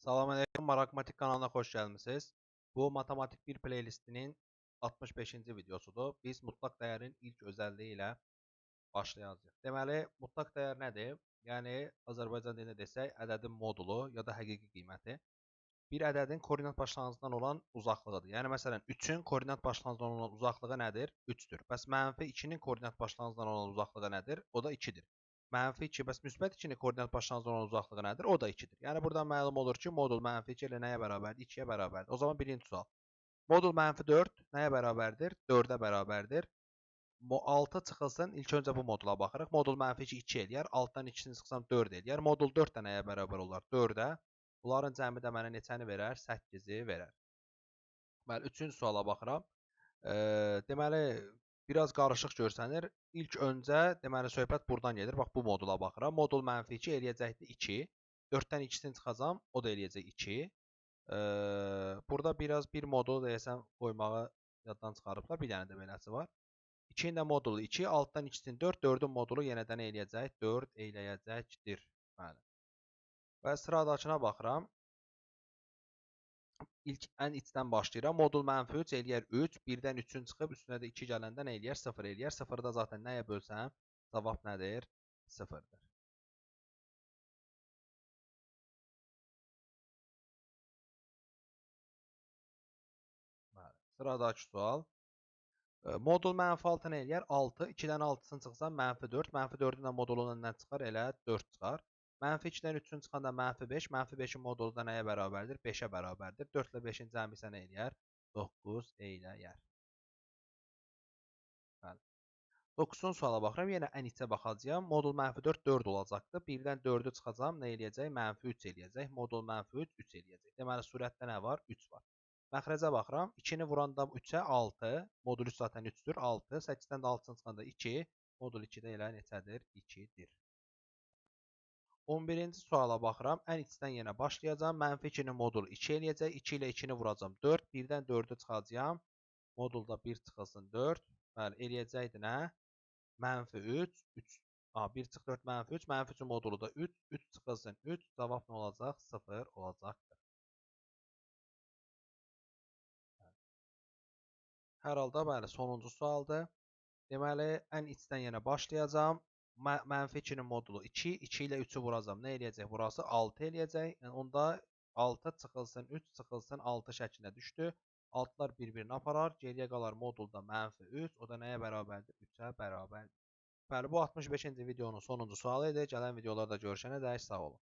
Salam əleykum, Maraqmatik kanalına xoş gəlmisiniz. Bu Matematik 1 playlistinin 65-ci videosudur. Biz mutlaq dəyərin ilk özəlliyi ilə başlayacağıq. Deməli, mutlaq dəyər nədir? Yəni Azərbaycan dilində desək, ədədin modulu ya da həqiqi qiyməti bir ədədin koordinat başlanğıcından olan uzaqlığıdır. Yəni məsələn 3-ün koordinat başlanğıcından olan uzaqlığı nədir? 3-dür. Bəs mənfi 2-nin koordinat başlanğıcından olan uzaqlığı nədir? O da 2-dir. Mənfi 2, bəs müsbət 2-nin koordinat başlanğıcından olan uzaqlığı nədir? O da 2-dir. Yəni buradan məlum olur ki, modul mənfi 2 ilə nəyə bərabərdir? 2-yə bərabərdir. O zaman birinci sual. Modul mənfi 4 nəyə bərabərdir? 4-ə bərabərdir. 6 çıxılsın. İlk öncə bu modula baxırıq. Modul mənfi 2 2 eləyər. Altdan 2-sini çıxsam 4 eləyər. Modul 4 də nəyə bərabər olar? 4-ə. Bunların cəmi də mənə neçəni verər? 8-i verər. Bəli, üçüncü suala baxıram. E, deməli, biraz qarışıq görsənir. İlk öncə, deməli, söhbət buradan gedir. Bax, bu modula baxıram. Modul mənfi 2 eləyəcəkdir 2. 4-dən 2-sini çıxacam, o da eləyəcək 2. E, burada biraz bir modulu deyəsəm qoymağı yaddan çıxarıblar. Bir dənə də beləsi var. 2-nin də modulu 2, altdan 2-sini 4, 4-ün modulu yenə də nə eləyəcək? 4 eləyəcəkdir. Bəli. Və sıradakına baxıram. İlk ən içdən başlayıram. Modul mənfi 3 eləyər 3. 1-dən 3-ün çıxıb üstünə də 2 gələndə nə eləyər? 0 eləyər. 0-ı da zaten nəyə bölsəm? Cavab nədir? 0-dır. Bəli. Sıradakı sual. E, Modul mənfi 6 nə eləyər? 6. 2-dən 6-sını çıxsam mənfi 4. Mənfi 4-ün də modulunun öndən çıxar? Elə 4 çıxar. Mənfi 2-dən 3-ün çıxanda mənfi 5. Mənfi 5-in modulu da nəyə bərabərdir? 5-ə bərabərdir. 4 ilə 5-in cəmi isə nə eləyər? 9 eləyər. Bəli. 9-cu suala baxıram. Yenə ən içə baxacağam. Modul mənfi 4 4 olacaqdır. 1-dən 4-ü çıxacam. Nə eləyəcək? Mənfi 3 eləyəcək. Modul mənfi 3 3 eləyəcək. Deməli surətdə nə var? 3 var. Məxrəcə baxıram. 2-ni vuranda 3-ə 6. Modul 3 zaten 3-dür. 6. 8-dən də 6-sını çıxanda 2. Modul 2-də elə neçədir? 2-dir. 11-ci suala baxıram. Ən içdən yenə başlayacağam. Mənfi 2-nin modulu 2 eləyəcək. 2 ilə 2-ni vuracam 4. 1-dən 4-ü çıxacağam. Modulda 1 çıxılsın 4. Bəli, eləyəcəkdi nə? Mənfi 3. 3. A, 1 çıx 4 mənfi 3. Mənfi 3-ün modulu da 3. 3 çıxılsın 3. Cavab nə olacaq? 0 olacaqdır. Hər halda bəli, sonuncu sualdır. Deməli, ən içdən yenə başlayacağam. Mə mənfi 2-nin modulu 2, 2 ilə 3-ü vuracam. Nə eləyəcək? Burası 6 eləyəcək. Yəni onda 6 çıxılsın 3, çıxılsın 6 şəklinə düşdü. 6-lar bir-birini aparar. Geriyə qalar modulda mənfi 3. O da nəyə bərabərdir? 3-ə bərabərdir. Bəli, bu 65-ci videonun sonuncu sualı idi. Gələn videolarda görüşənə dək sağ olun.